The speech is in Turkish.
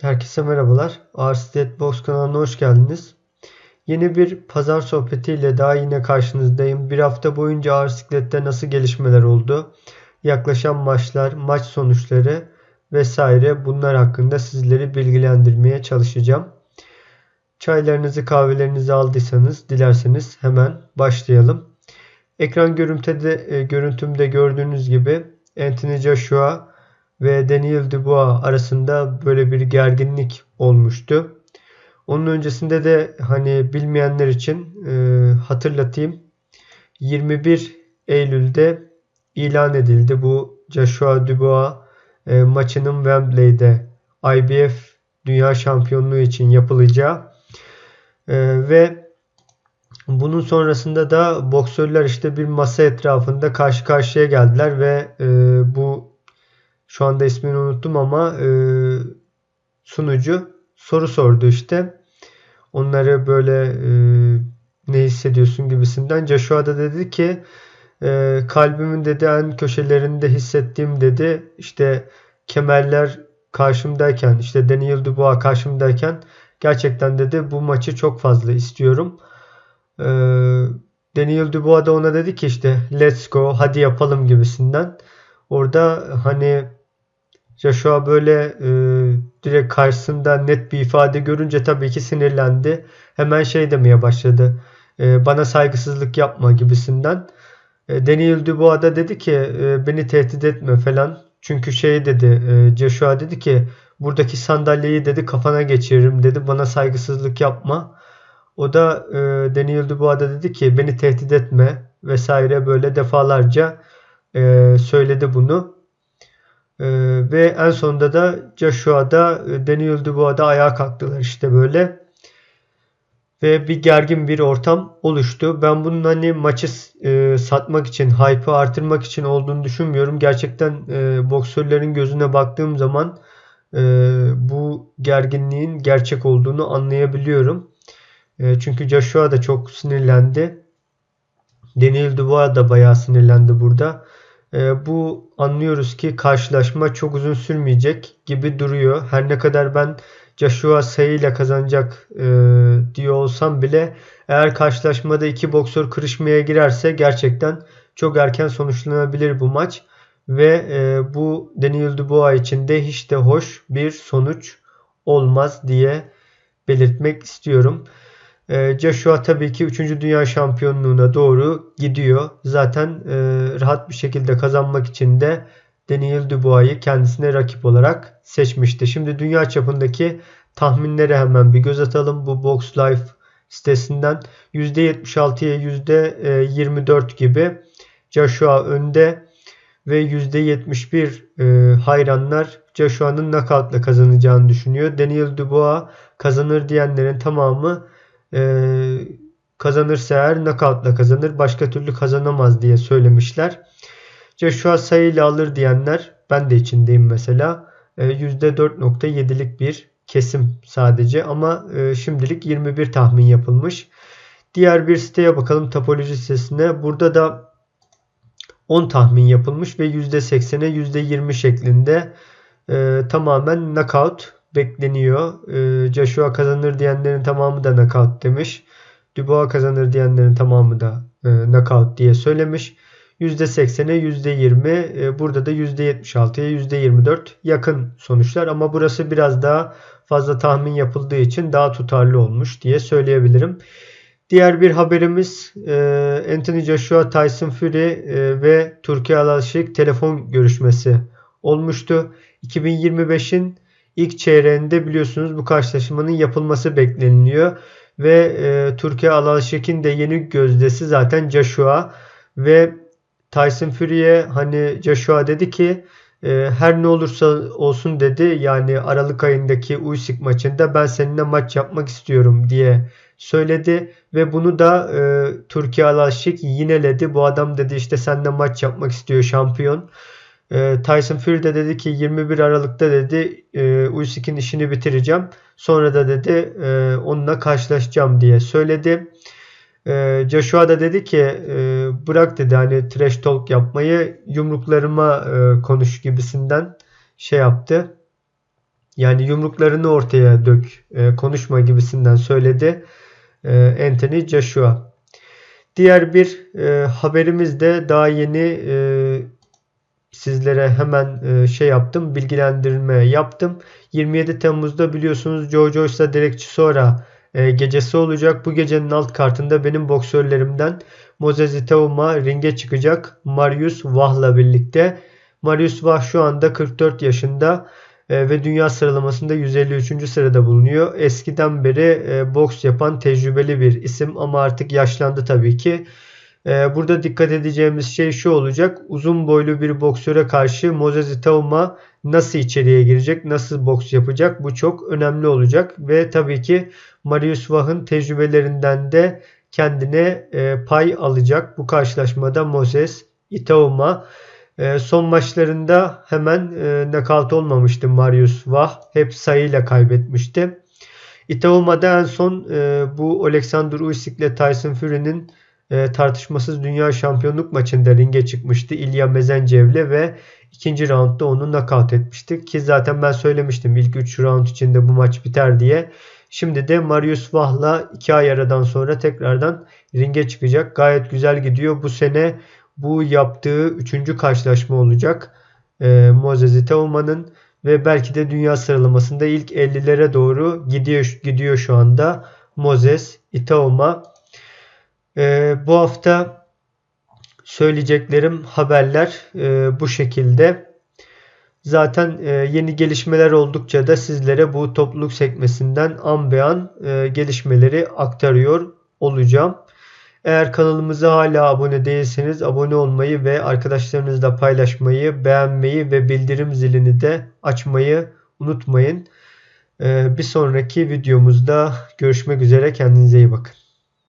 Herkese merhabalar. Arsidet Box kanalına hoş geldiniz. Yeni bir pazar sohbetiyle daha yine karşınızdayım. Bir hafta boyunca ağır siklette nasıl gelişmeler oldu? Yaklaşan maçlar, maç sonuçları vesaire bunlar hakkında sizleri bilgilendirmeye çalışacağım. Çaylarınızı kahvelerinizi aldıysanız dilerseniz hemen başlayalım. Ekran görüntüde, e, görüntümde gördüğünüz gibi Anthony Joshua ve Daniel Dubois arasında böyle bir gerginlik olmuştu. Onun öncesinde de hani bilmeyenler için e, hatırlatayım. 21 Eylül'de ilan edildi bu Joshua Dubois e, maçının Wembley'de IBF Dünya Şampiyonluğu için yapılacağı e, ve bunun sonrasında da boksörler işte bir masa etrafında karşı karşıya geldiler ve e, bu şu anda ismini unuttum ama e, sunucu soru sordu işte. Onları böyle e, ne hissediyorsun gibisinden. Joshua da dedi ki e, kalbimin dedi en köşelerinde hissettiğim dedi işte kemerler karşımdayken işte Daniel Dubois karşımdayken gerçekten dedi bu maçı çok fazla istiyorum. E, Daniel Dubois da ona dedi ki işte let's go hadi yapalım gibisinden. Orada hani Joshua böyle e, direkt karşısında net bir ifade görünce tabii ki sinirlendi. Hemen şey demeye başladı. E, bana saygısızlık yapma gibisinden. E, Daniel Dubois da dedi ki e, beni tehdit etme falan. Çünkü şey dedi e, Joshua dedi ki buradaki sandalyeyi dedi kafana geçiririm dedi. Bana saygısızlık yapma. O da e, Daniel Dubois da dedi ki beni tehdit etme vesaire böyle defalarca e, söyledi bunu. Ee, ve en sonunda da Joshua'da e, Daniel Dubois'da ayağa kalktılar işte böyle. Ve bir gergin bir ortam oluştu. Ben bunun hani maçı e, satmak için, hype'ı artırmak için olduğunu düşünmüyorum. Gerçekten e, boksörlerin gözüne baktığım zaman e, bu gerginliğin gerçek olduğunu anlayabiliyorum. E, çünkü Joshua da çok sinirlendi. Daniel Dubois da bayağı sinirlendi burada. E, bu anlıyoruz ki karşılaşma çok uzun sürmeyecek gibi duruyor. Her ne kadar ben Joshua sayıyla kazanacak e, diyor olsam bile eğer karşılaşmada iki boksör kırışmaya girerse gerçekten çok erken sonuçlanabilir bu maç. Ve e, bu Daniel Dubois için de hiç de hoş bir sonuç olmaz diye belirtmek istiyorum. Ee, Joshua tabii ki 3. Dünya Şampiyonluğuna doğru gidiyor. Zaten e, rahat bir şekilde kazanmak için de Daniel Dubois'ı kendisine rakip olarak seçmişti. Şimdi dünya çapındaki tahminlere hemen bir göz atalım. Bu Box Life sitesinden %76'ya %24 gibi Joshua önde ve %71 e, hayranlar Joshua'nın knockout'la kazanacağını düşünüyor. Daniel Dubois kazanır diyenlerin tamamı e, kazanırsa eğer knockoutla kazanır. Başka türlü kazanamaz diye söylemişler. Joshua sayıyla alır diyenler ben de içindeyim mesela. E, %4.7'lik bir kesim sadece ama e, şimdilik 21 tahmin yapılmış. Diğer bir siteye bakalım topoloji sitesine. Burada da 10 tahmin yapılmış ve %80'e %20 şeklinde e, tamamen knockout bekleniyor. E, Joshua kazanır diyenlerin tamamı da knockout demiş. Dubois kazanır diyenlerin tamamı da e, knockout diye söylemiş. %80'e %20 e, burada da %76'ya %24 yakın sonuçlar ama burası biraz daha fazla tahmin yapıldığı için daha tutarlı olmuş diye söyleyebilirim. Diğer bir haberimiz e, Anthony Joshua, Tyson Fury e, ve Türkiye Alaşık telefon görüşmesi olmuştu. 2025'in ilk çeyreğinde biliyorsunuz bu karşılaşmanın yapılması bekleniliyor. Ve e, Türkiye Alaşek'in de yeni gözdesi zaten Joshua ve Tyson Fury'e hani Joshua dedi ki e, her ne olursa olsun dedi yani Aralık ayındaki Usyk maçında ben seninle maç yapmak istiyorum diye söyledi ve bunu da e, Türkiye Alaşik yineledi. Bu adam dedi işte seninle maç yapmak istiyor şampiyon. E, Tyson Fury de dedi ki 21 Aralık'ta dedi e, Usyk'in işini bitireceğim. Sonra da dedi e, onunla karşılaşacağım diye söyledi. E, Joshua da dedi ki e, bırak dedi hani trash talk yapmayı yumruklarıma e, konuş gibisinden şey yaptı. Yani yumruklarını ortaya dök, e, konuşma gibisinden söyledi e, Anthony Joshua. Diğer bir e, haberimiz de daha yeni e, sizlere hemen e, şey yaptım, bilgilendirme yaptım. 27 Temmuz'da biliyorsunuz Joe Joyce'la Derek Chisora e, gecesi olacak. Bu gecenin alt kartında benim boksörlerimden Moses Itauma ringe çıkacak. Marius Vah'la birlikte. Marius Vah şu anda 44 yaşında e, ve dünya sıralamasında 153. sırada bulunuyor. Eskiden beri boks yapan tecrübeli bir isim ama artık yaşlandı tabii ki. E, burada dikkat edeceğimiz şey şu olacak. Uzun boylu bir boksöre karşı Moses Itauma nasıl içeriye girecek, nasıl boks yapacak bu çok önemli olacak. Ve tabii ki Marius Vah'ın tecrübelerinden de kendine pay alacak. Bu karşılaşmada Moses Itauma e, son maçlarında hemen e, nakavt olmamıştı Marius Vah. Hep sayıyla kaybetmişti. Itauma'da en son e, bu Alexander Usyk ile Tyson Fury'nin e, tartışmasız dünya şampiyonluk maçında ringe çıkmıştı. İlya Mezencev'le ve ikinci roundda onu nakavt etmişti. Ki zaten ben söylemiştim ilk 3 round içinde bu maç biter diye. Şimdi de Marius Vah'la 2 ay aradan sonra tekrardan ringe çıkacak. Gayet güzel gidiyor. Bu sene bu yaptığı üçüncü karşılaşma olacak. E, Moses Itauma'nın ve belki de dünya sıralamasında ilk 50'lere doğru gidiyor gidiyor şu anda Moses Itauma. E, bu hafta söyleyeceklerim haberler e, bu şekilde. Zaten e, yeni gelişmeler oldukça da sizlere bu topluluk sekmesinden an be an e, gelişmeleri aktarıyor olacağım. Eğer kanalımıza hala abone değilseniz abone olmayı ve arkadaşlarınızla paylaşmayı, beğenmeyi ve bildirim zilini de açmayı unutmayın. Ee, bir sonraki videomuzda görüşmek üzere. Kendinize iyi bakın.